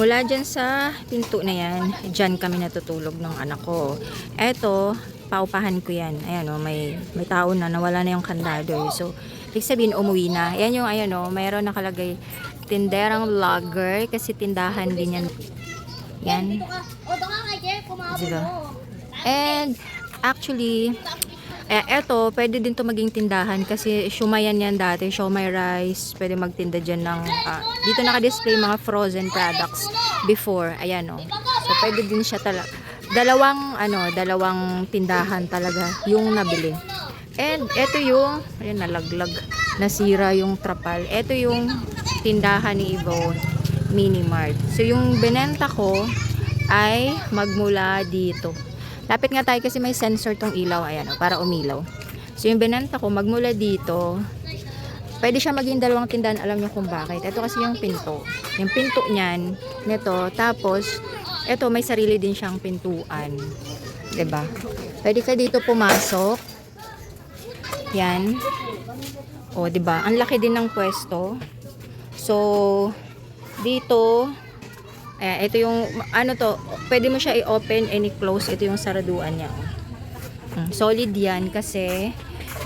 Mula dyan sa pinto na yan, dyan kami natutulog ng anak ko. Eto, paupahan ko yan. Ayan o, may, may tao na, nawala na yung kandado. So, ibig sabihin, umuwi na. Ayan yung, ayan o, mayroon nakalagay tinderang vlogger kasi tindahan din yan. Yan. Diba? mo. And actually, eh, eto, pwede din to maging tindahan kasi shumayan yan dati, shumay rice, pwede magtinda dyan ng, ah, dito naka-display mga frozen products before, ayan o. So, pwede din siya talaga. Dalawang, ano, dalawang tindahan talaga yung nabili. And eto yung, ayun, nalaglag, nasira yung trapal. Eto yung tindahan ni Yvonne, Mini Mart. So, yung binenta ko ay magmula dito. Lapit nga tayo kasi may sensor tong ilaw, ayan o, para umilaw. So, yung binenta ko, magmula dito, pwede siya maging dalawang tindahan, alam niyo kung bakit. Ito kasi yung pinto. Yung pinto niyan, nito, tapos, ito, may sarili din siyang pintuan. ba? Pwede ka dito pumasok. Yan. O, ba? Ang laki din ng pwesto. So, dito, eh, ito yung, ano to, pwede mo siya i-open and i-close. Ito yung saraduan niya. oh. Hmm, solid yan kasi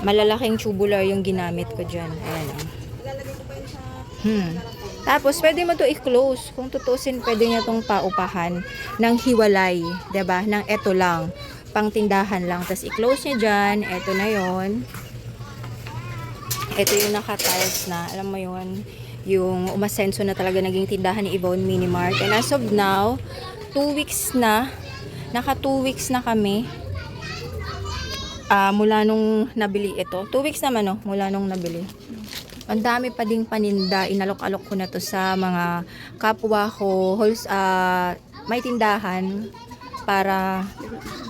malalaking tubular yung ginamit ko dyan. Ayan. oh. Hmm. Tapos, pwede mo to i-close. Kung tutusin, pwede niya tong paupahan ng hiwalay. ba Nang eto lang. Pang tindahan lang. Tapos, i-close niya dyan. Eto na yon Ito yung naka-tiles na. Alam mo yon yung umasenso na talaga naging tindahan ni Yvonne Mini Mart. And as of now, 2 weeks na. Naka 2 weeks na kami. Ah, mula nung nabili ito. 2 weeks naman no, mula nung nabili. Ang dami pa ding paninda. Inalok-alok ko na to sa mga kapwa ko. Hols, ah, may tindahan para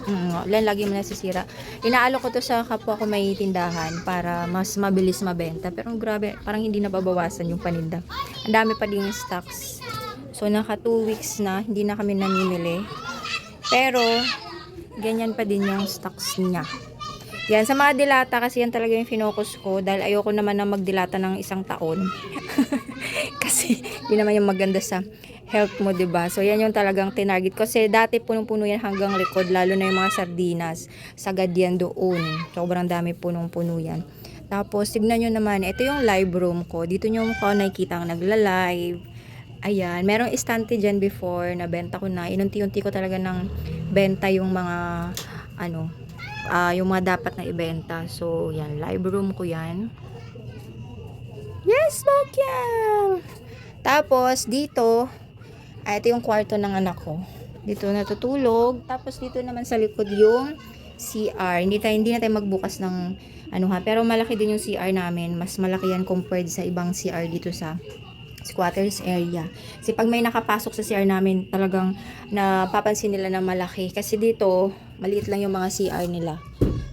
mm, lan lagi mo nasisira. Inaalok ko to sa kapwa ko may tindahan para mas mabilis mabenta. Pero grabe, parang hindi nababawasan yung paninda. Ang dami pa ding stocks. So naka 2 weeks na, hindi na kami namimili. Pero ganyan pa din yung stocks niya. Yan, sa mga dilata kasi yan talaga yung finokus ko dahil ayoko naman na magdilata ng isang taon. kasi yun naman yung maganda sa health mo, 'di ba? So yan yung talagang tinarget ko kasi dati punong-puno yan hanggang likod lalo na yung mga sardinas. Sagad yan doon. Sobrang dami punong-puno yan. Tapos tignan nyo naman, ito yung live room ko. Dito nyo ko nakikita ang nagla-live. Ayan, merong istante dyan before na benta ko na. Inunti-unti ko talaga ng benta yung mga ano, ah, yung mga dapat na ibenta. So, yan, live room ko yan. Yes, Bokyang! Tapos, dito, ay, ito yung kwarto ng anak ko. Dito natutulog. Tapos, dito naman sa likod yung CR. Hindi, tayo, hindi na tayo magbukas ng ano ha. Pero malaki din yung CR namin. Mas malaki yan compared sa ibang CR dito sa squatters area. Kasi pag may nakapasok sa CR namin, talagang napapansin nila na malaki. Kasi dito, maliit lang yung mga CR nila.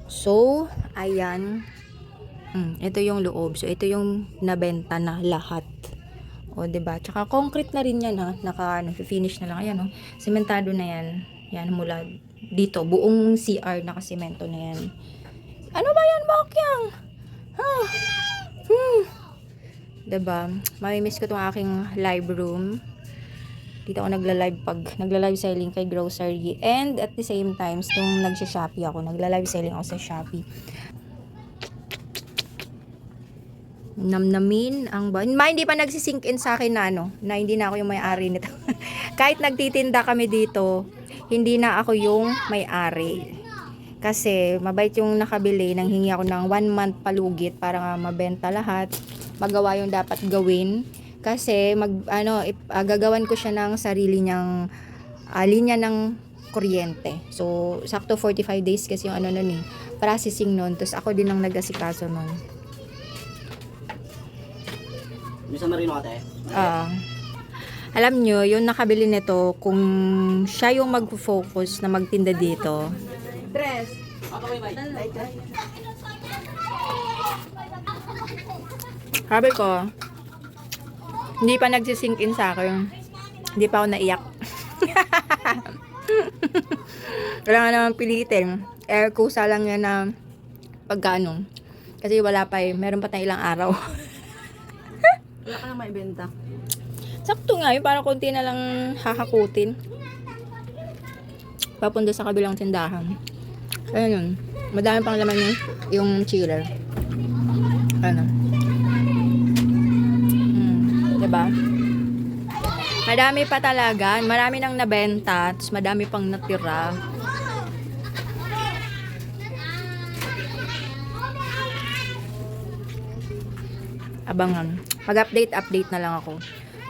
So, ayan. Mm, ito yung loob. So, ito yung nabenta na lahat. O, ba? Tsaka concrete na rin 'yan ha. Naka ano, finish na lang ayan, no. Sementado na 'yan. Yan mula dito, buong CR naka-semento na 'yan. Ano ba 'yan, Bakyang? Ha? Hmm. 'Di ba? Mamimiss ko tong aking live room. Dito ako nagla-live pag nagla-live selling kay grocery and at the same time nung nagsha-Shopee ako, nagla-live selling ako sa Shopee. namnamin ang ba ma hindi pa nagsisink in sa akin na ano na hindi na ako yung may-ari nito kahit nagtitinda kami dito hindi na ako yung may-ari kasi mabait yung nakabili nang hingi ako ng one month palugit para nga mabenta lahat magawa yung dapat gawin. Kasi mag ano ip, ah, gagawan ko siya ng sarili niyang ah, linya ng kuryente. So sakto 45 days kasi yung ano nun eh processing nun. Tapos ako din ang nag-asikaso nun. Yung sa Marino ate. Ah. alam nyo, yung nakabili nito, kung siya yung mag-focus na magtinda dito, Ako may sabi ko, hindi pa nagsisink in sa akin. Hindi pa ako naiyak. Wala nga naman pilitin. Eh, kusa lang yan na pagkano. Kasi wala pa eh. Meron pa tayong ilang araw. Wala ka na maibenta. Sakto nga yun, para konti na lang hahakutin. Papunta sa kabilang tindahan. Ayun yun. Madami pang laman yung, yung chiller. Ano? Diba? Madami pa talaga. Marami nang nabenta. Tapos madami pang natira. Abangan. Mag-update, update na lang ako.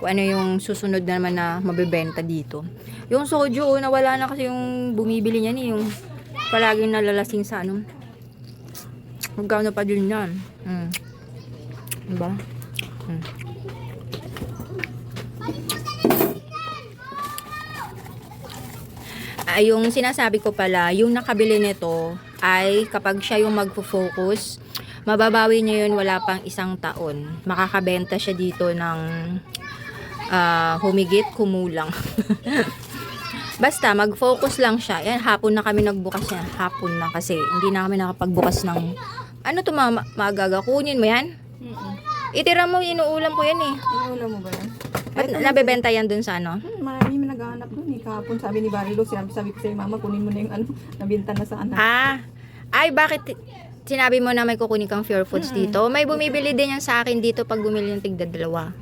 Kung ano yung susunod na naman na mabibenta dito. Yung soju, oh, nawala na kasi yung bumibili niyan eh. Yung palaging nalalasing sa ano. Magkano pa din yan. Hmm. Diba? Hmm. Ay yung sinasabi ko pala, yung nakabili nito ay kapag siya yung magfo-focus, mababawi niya yun wala pang isang taon. Makakabenta siya dito ng ah, humigit, kumulang. Basta, mag-focus lang siya. Yan, hapon na kami nagbukas yan. Hapon na kasi hindi na kami nakapagbukas ng... Ano to ma magaga? Kunin mo yan? Itira mo, inuulam ko yan eh. Inuulam mo ba yan? Ba't nabebenta yan dun sa ano? Hmm, naghahanap doon eh. Kahapon sabi ni Barilo, sinabi sabi ko sa'yo, mama, kunin mo na yung ano, nabinta na sa anak. Ah, ay bakit sinabi mo na may kukunin kang Pure Foods dito? May bumibili din yan sa akin dito pag bumili ng tigda dalawa.